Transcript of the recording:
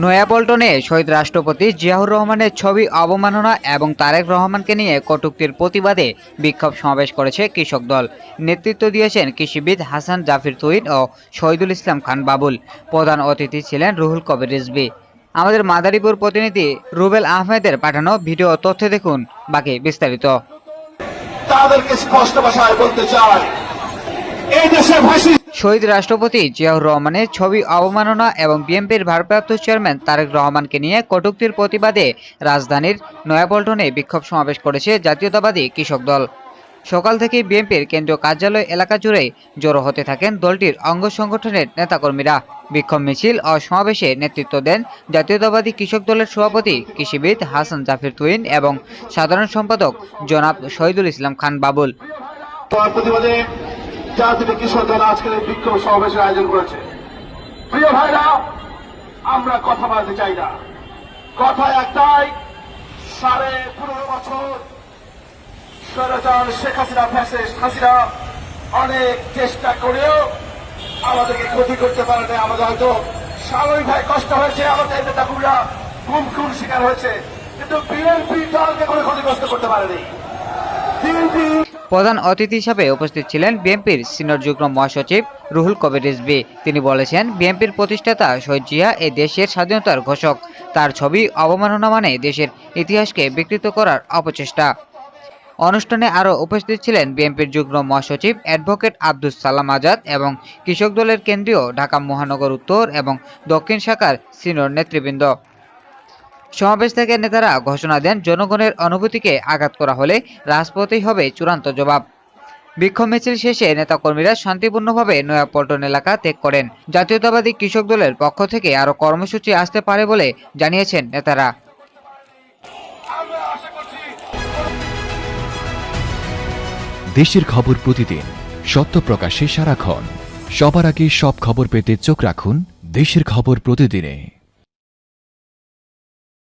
নয়াপল্টনে শহীদ রাষ্ট্রপতি জিয়াউর রহমানের ছবি অবমাননা এবং তারেক রহমানকে নিয়ে কটূক্তির প্রতিবাদে বিক্ষোভ সমাবেশ করেছে কৃষক দল। নেতৃত্ব দিয়েছেন কৃষিবিদ হাসান জাফির তুইন ও শহীদুল ইসলাম খান বাবুল। প্রধান অতিথি ছিলেন রুহুল কবির রিজভি। আমাদের মাদারীপুর প্রতিনিধি রুবেল আহমেদের পাঠানো ভিডিও তথ্য দেখুন। বাকি বিস্তারিত। তাদেরকে স্পষ্ট ভাষায় বলতে ফাঁসি শহীদ রাষ্ট্রপতি জিয়াউর রহমানের ছবি অবমাননা এবং বিএনপির ভারপ্রাপ্ত চেয়ারম্যান তারেক রহমানকে নিয়ে কটূক্তির প্রতিবাদে রাজধানীর নয়াপল্টনে বিক্ষোভ সমাবেশ করেছে জাতীয়তাবাদী কৃষক দল। সকাল থেকে বিএনপির কেন্দ্রীয় কার্যালয় এলাকা জুড়ে জড়ো হতে থাকেন দলটির অঙ্গ সংগঠনের নেতাকর্মীরা। বিক্ষোভ মিছিল ও সমাবেশে নেতৃত্ব দেন জাতীয়তাবাদী কৃষক দলের সভাপতি কৃষিবিদ হাসান জাফির তুইন এবং সাধারণ সম্পাদক জনাব শহীদুল ইসলাম খান বাবুল। জাতীয় কৃষক দল আজকের এই বিক্ষোভ সমাবেশের আয়োজন করেছে। প্রিয় ভাইরা, আমরা কথা বলতে চাই না। কথা একটাই, সাড়ে পনেরো বছর স্বৈরাচার শেখ হাসিনা, ফ্যাসিস্ট হাসিনা অনেক চেষ্টা করেও আমাদেরকে ক্ষতি করতে পারে না আমাদের হয়তো স্বাভাবিকভাবে কষ্ট হয়েছে, আমাদের নেতাগুলা গুম খুন শিকার হয়েছে, কিন্তু বিএনপি দলকে কোনো ক্ষতিগ্রস্ত করতে পারেনি। বিএনপি প্রধান অতিথি হিসাবে উপস্থিত ছিলেন বিএনপির সিনিয়র যুগ্ম মহাসচিব রুহুল কবির রিজবি তিনি বলেছেন, বিএনপির প্রতিষ্ঠাতা শহীদ জিয়া এই দেশের স্বাধীনতার ঘোষক। তার ছবি অবমাননা মানে দেশের ইতিহাসকে বিকৃত করার অপচেষ্টা। অনুষ্ঠানে আরও উপস্থিত ছিলেন বিএনপির যুগ্ম মহাসচিব অ্যাডভোকেট আব্দুস সালাম আজাদ এবং কৃষক দলের কেন্দ্রীয় ঢাকা মহানগর উত্তর এবং দক্ষিণ শাখার সিনিয়র নেতৃবৃন্দ। সমাবেশ থেকে নেতারা ঘোষণা দেন, জনগণের অনুভূতিকে আঘাত করা হলে রাজপথেই হবে চূড়ান্ত জবাব। বিক্ষোভ মিছিল শেষে নেতাকর্মীরা শান্তিপূর্ণভাবে নয়াপল্টন এলাকা ত্যাগ করেন। জাতীয়তাবাদী কৃষক দলের পক্ষ থেকে আরও কর্মসূচি আসতে পারে বলে জানিয়েছেন নেতারা। দেশের খবর প্রতিদিন, সত্য প্রকাশে সারাক্ষণ। সবার আগে সব খবর পেতে চোখ রাখুন দেশের খবর প্রতিদিনে।